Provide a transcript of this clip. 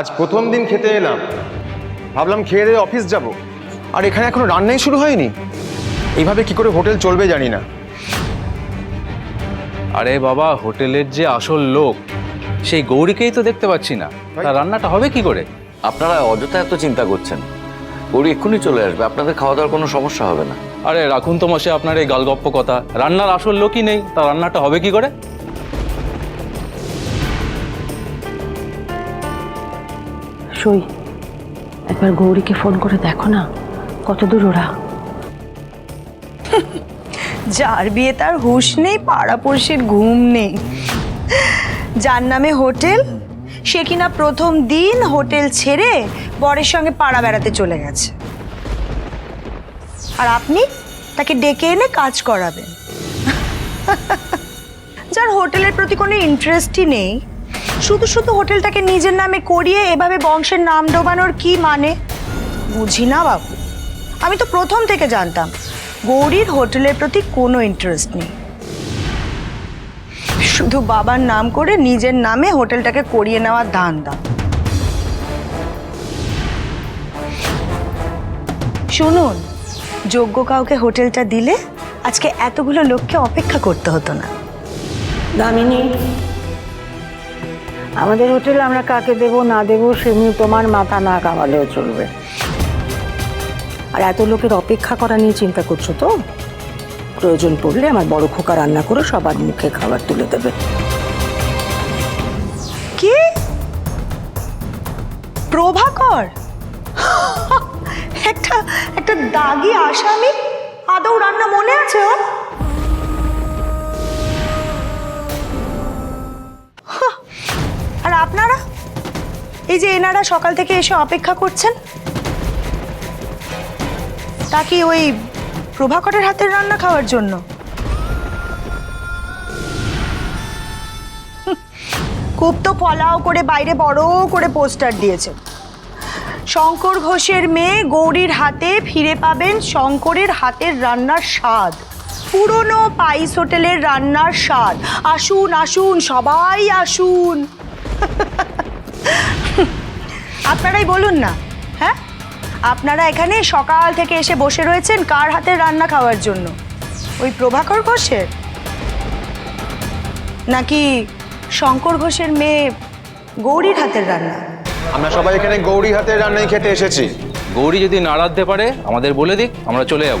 আজ প্রথম দিন খেতে এলাম। ভাবলাম খেয়ে দিয়ে অফিস যাব। আর এখানে এখনও রান্নাই শুরু হয়নি। এইভাবে কি করে হোটেল চলবে জানি না। আরে বাবা হোটেলের যে আসল লোক সেই গৌরীকেই তো দেখতে পাচ্ছি না। তার রান্নাটা হবে কি করে? আপনারা অযথা এত চিন্তা করছেন। গৌরী এক্ষুনি চলে আসবে আপনাদের খাওয়া দাওয়ার কোনো সমস্যা হবে না। আরে রাখুন তো মাসে আপনার এই গালগপ্প কথা। রান্নার আসল লোকই নেই তার রান্নাটা হবে কি করে? সই একবার গৌরীকে ফোন করে দেখো না, কত দূর ওরা। যার বিয়ে তার হুঁশ নেই, পাড়াপড়শির ঘুম নেই। যার নামে হোটেল, সে কিনা প্রথম দিন হোটেল ছেড়ে বরের সঙ্গে পাড়া বেড়াতে চলে গেছে। আর আপনি তাকে ডেকে এনে কাজ করাবেন। যার হোটেলের প্রতি কোনো ইন্টারেস্টই নেই শুধু শুধু হোটেলটাকে নিজের নামে করিয়ে এভাবে বংশের নাম ডোবানোর কি মানে? বুঝি না বাবু। আমি তো প্রথম থেকে জানতাম, গৌরীর হোটেলের প্রতি কোনো ইন্টারেস্ট নেই। শুধু বাবার নাম করে নিজের নামে হোটেলটাকে করিয়ে নেওয়ার ধান্দা। শুনুন, যোগ্য কাউকে হোটেলটা দিলে আজকে এতগুলো লোককে অপেক্ষা করতে হতো না। দামিনী আমাদের হোটেল আমরা কাকে দেব, না দেব সে নিয়ে তোমার মাথা না কামালেও চলবে। আর এত লোকের অপেক্ষা করা নিয়ে চিন্তা করছ তো? প্রয়োজন পড়লে আমার বড় খোকা রান্না করে সবার মুখে খাবার তুলে দেবে। কি? প্রভাকর? একটা একটা দাগি আসামি? আদৌ রান্না মনে আছে ওর? এই যে এনারা সকাল থেকে এসে অপেক্ষা করছেন, তা কি ওই প্রভাকরের হাতের রান্না খাওয়ার জন্য? খুব তো ফলাও করে বাইরে বড় করে পোস্টার দিয়েছে। শঙ্কর ঘোষের মেয়ে গৌরীর হাতে ফিরে পাবেন শঙ্করের হাতের রান্নার স্বাদ। পুরনো পাইস হোটেলের রান্নার স্বাদ। আসুন আসুন, সবাই আসুন। আপনারাই বলুন না হ্যাঁ? আপনারা এখানে সকাল থেকে এসে বসে রয়েছেন কার হাতের রান্না খাওয়ার জন্য? ওই প্রভাকর ঘোষের? নাকি শঙ্কর ঘোষের মেয়ে গৌরীর হাতের রান্না? আমরা সবাই এখানে গৌরী হাতের রান্নাই খেতে এসেছি। গৌরী যদি না রাঁধতে পারে আমাদের বলে দিক আমরা চলে যাব।